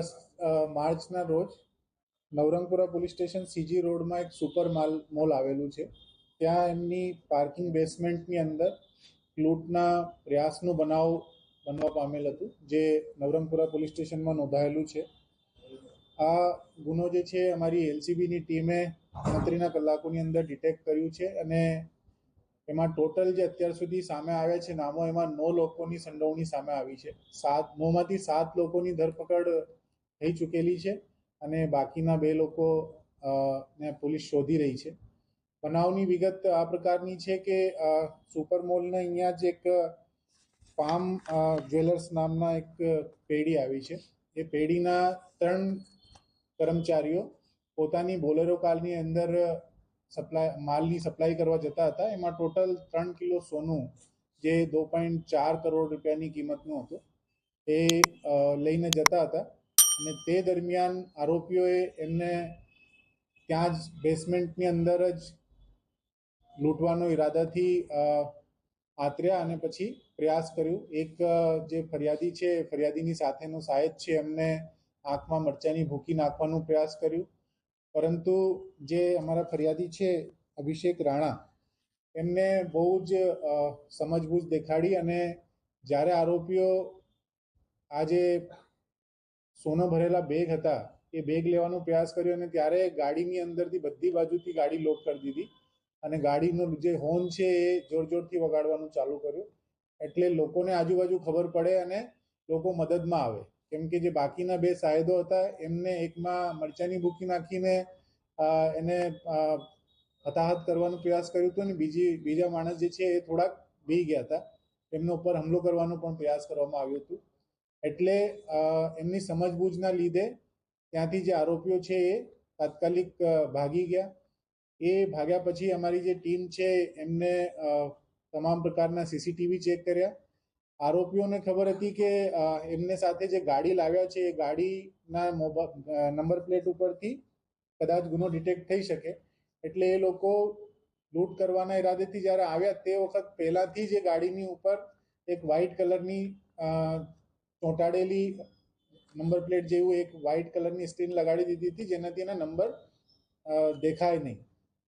દસ માર્ચના રોજ નવરંગપુરા પોલીસ સ્ટેશન સીજી રોડમાં એક સુપર માલ, મોલ આવેલું છે. ત્યાં એમની પાર્કિંગ બેસમેન્ટની અંદર લૂંટના પ્રયાસનો બનાવ બનવા પામેલ હતું, જે નવરંગપુરા પોલીસ સ્ટેશનમાં નોંધાયેલું છે. આ ગુનો જે છે, અમારી એલસીબીની ટીમે ગણતરીના કલાકોની અંદર ડિટેક્ટ કર્યું છે અને એમાં ટોટલ જે અત્યાર સુધી સામે આવ્યા છે નામો, એમાં નવ લોકોની સંડોવણી સામે આવી છે. સાત નોમાંથી સાત લોકોની ધરપકડ થઈ ચૂકેલી છે અને બાકીના બે લોકો ને પોલીસ શોધી રહી છે. બનાવની વિગત આ પ્રકારની છે કે સુપર મોલના અહીંયા જ એક પામ જ્વેલર્સ નામના એક પેઢી આવી છે. એ પેઢીના ત્રણ કર્મચારીઓ પોતાની બોલેરો કારની અંદર સપ્લાય, માલની સપ્લાય કરવા જતા હતા. એમાં ટોટલ ત્રણ કિલો સોનું, જે દો પોઈન્ટ ચાર કરોડ રૂપિયાની કિંમતનું હતું, એ લઈને જતા હતા. અને તે દરમિયાન આરોપીઓએ એમને ત્યાં જ બેસમેન્ટની અંદર જ લૂંટવાનો ઈરાદાથી આતર્યા અને પછી પ્રયાસ કર્યું. એક જે ફરિયાદી છે ફરિયાદીની સાથેનો સાહેબ છે, એમને આંખમાં મરચાની ભૂકી નાખવાનો પ્રયાસ કર્યું. પરંતુ જે અમારા ફરિયાદી છે, અભિષેક રાણા, એમને બહુ જ સમજબૂજ દેખાડી અને જ્યારે આરોપીઓ આ જે સોનો ભરેલા બેગ હતા, એ બેગ લેવાનો પ્રયાસ કર્યો અને ત્યારે ગાડીની અંદરથી બધી બાજુથી ગાડી લોક કરી દીધી. અને ગાડીનો જે હોર્ન છે એ જોર જોરથી વગાડવાનું ચાલુ કર્યું. એટલે લોકોને આજુબાજુ ખબર પડે અને લોકો મદદમાં આવે. કેમ કે જે બાકીના બે સાહેદો હતા, એમને એકમાં મરચાની ભૂકી નાખીને એને હતાહત કરવાનો પ્રયાસ કર્યો હતો અને બીજી, બીજા માણસ જે છે એ થોડાક બી ગયા હતા. એમના ઉપર હુમલો કરવાનો પણ પ્રયાસ કરવામાં આવ્યો હતો. એટલે એમની સમજબૂજના લીધે ત્યાંથી જે આરોપીઓ છે એ તાત્કાલિક ભાગી ગયા. એ ભાગ્યા પછી અમારી જે ટીમ છે એમને તમામ પ્રકારના સીસીટીવી ચેક કર્યા. આરોપીઓને ખબર હતી કે એમને સાથે જે ગાડી લાવ્યા છે એ ગાડીના નંબર પ્લેટ ઉપરથી કદાચ ગુનો ડિટેક્ટ થઈ શકે. એટલે એ લોકો લૂંટ કરવાના ઈરાદેથી જ્યારે આવ્યા તે વખત પહેલાથી જ એ ગાડીની ઉપર એક વ્હાઇટ કલરની ચોંટાડેલી નંબર પ્લેટ જેવું એક વ્હાઇટ કલરની સ્ક્રીન લગાડી દીધી હતી, જેનાથી એના નંબર દેખાય નહીં.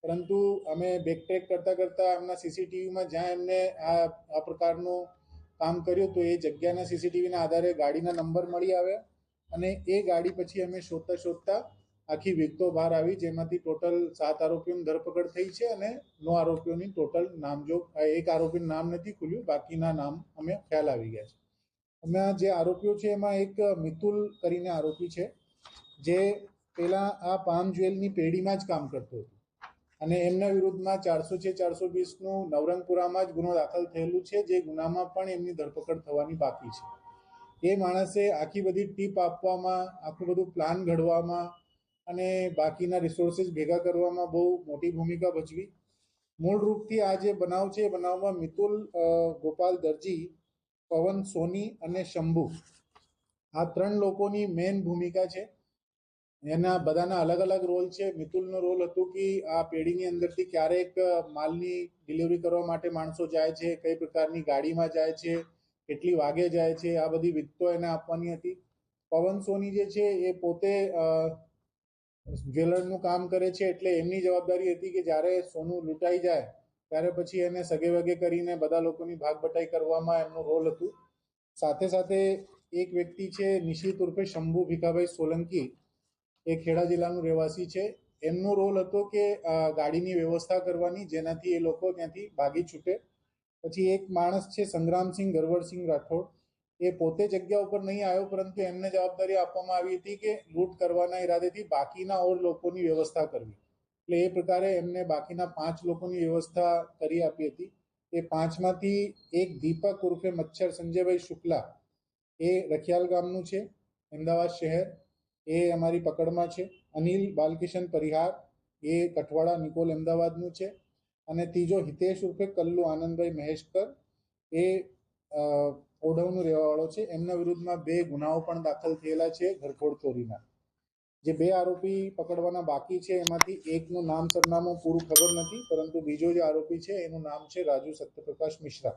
પરંતુ અમે બેકટ્રેક કરતાં કરતાં એમના સીસીટીવીમાં જ્યાં એમને આ આ પ્રકારનું કામ કર્યું તો એ જગ્યાના સીસીટીવીના આધારે ગાડીના નંબર મળી આવ્યા અને એ ગાડી પછી અમે શોધતા શોધતા આખી વિગતો બહાર આવી, જેમાંથી ટોટલ સાત આરોપીઓની ધરપકડ થઈ છે અને નવ આરોપીઓની ટોટલ નામજોગ એક આરોપીનું નામ નથી ખુલ્યું, બાકીના નામ અમે ખ્યાલ આવી ગયા છે. અમે જે આરોપીઓ છે, એમાં એક મિતુલ કરીને આરોપી છે, જે પેલા આ પામ જ્વેલની પેઢીમાં જ કામ કરતો હતો. અને એમના વિરુદ્ધમાં ચારસો છે, ચારસો વીસનું નવરંગપુરામાં જ ગુનો દાખલ થયેલું છે, જે ગુનામાં પણ એમની ધરપકડ થવાની બાકી છે. એ માણસે આખી બધી ટીપ આપવામાં, આખું બધું પ્લાન ઘડવામાં અને બાકીના રિસોર્સિસ ભેગા કરવામાં બહુ મોટી ભૂમિકા ભજવી. મૂળ રૂપથી આ જે બનાવ છે, એ બનાવમાં મિતુલ ગોપાલ દરજી પવન, સોની અને શંભુ. આ ત્રણ લોકોની મેઇન ભૂમિકા છે. એના બધાના અલગ અલગ રોલ છે. મિતુલનો રોલ હતો કે આ પેઢીની અંદરથી ક્યારેક માલની ડિલિવરી કરવા માટે માણસો જાય છે, કઈ પ્રકારની ગાડીમાં જાય છે, કેટલી વાગે જાય છે, આ બધી વિગતો એને આપવાની હતી. પવન, સોની જે છે એ પોતે જ્વેલરનું કામ કરે છે એટલે એમની જવાબદારી હતી કે જ્યારે સોનું લૂંટાઈ જાય ત્યારે પછી એને સગે વગે કરીને બધા લોકોની ભાગ બટાઈ કરવામાં એમનો રોલ હતો. સાથે સાથે એક વ્યક્તિ છે નિશિત ઉર્ફે શંભુ ભીખાભાઈ સોલંકી. એ ખેડા જિલ્લાનું રહેવાસી છે. એમનો રોલ હતો કે ગાડીની વ્યવસ્થા કરવાની જેનાથી એ લોકો ત્યાંથી ભાગી છૂટે. પછી એક માણસ છે સંગ્રામસિંહ ગરવરસિંહ રાઠોડ. એ પોતે જગ્યા ઉપર નહીં આવ્યો, પરંતુ એમને જવાબદારી આપવામાં આવી હતી કે લૂંટ કરવાના ઈરાદેથી બાકીના ઓર લોકોની વ્યવસ્થા કરવી. એટલે એ પ્રકારે એમને બાકીના પાંચ લોકોની વ્યવસ્થા કરી આપી હતી. એ પાંચમાંથી એક દીપક ઉર્ફે મચ્છર સંજયભાઈ શુક્લા, એ રખિયાલ ગામનું છે, અમદાવાદ શહેર, એ અમારી પકડમાં છે. અનિલ બાલકિશન પરિહાર, એ કઠવાડા નિકોલ અમદાવાદનું છે. અને ત્રીજો હિતેશ ઉર્ફે કલ્લુ આનંદભાઈ મહેશકર, એ ઓઢવનું રહેવાવાળો છે. એમના વિરુદ્ધમાં બે ગુનાઓ પણ દાખલ થયેલા છે ઘરફોડ ચોરીના. જે બે આરોપી પકડવાના બાકી છે, એમાંથી એકનું નામ સરનામું પૂરું ખબર નથી, પરંતુ બીજો જે આરોપી છે, એનું નામ છે રાજુ સત્યપ્રકાશ મિશ્રા.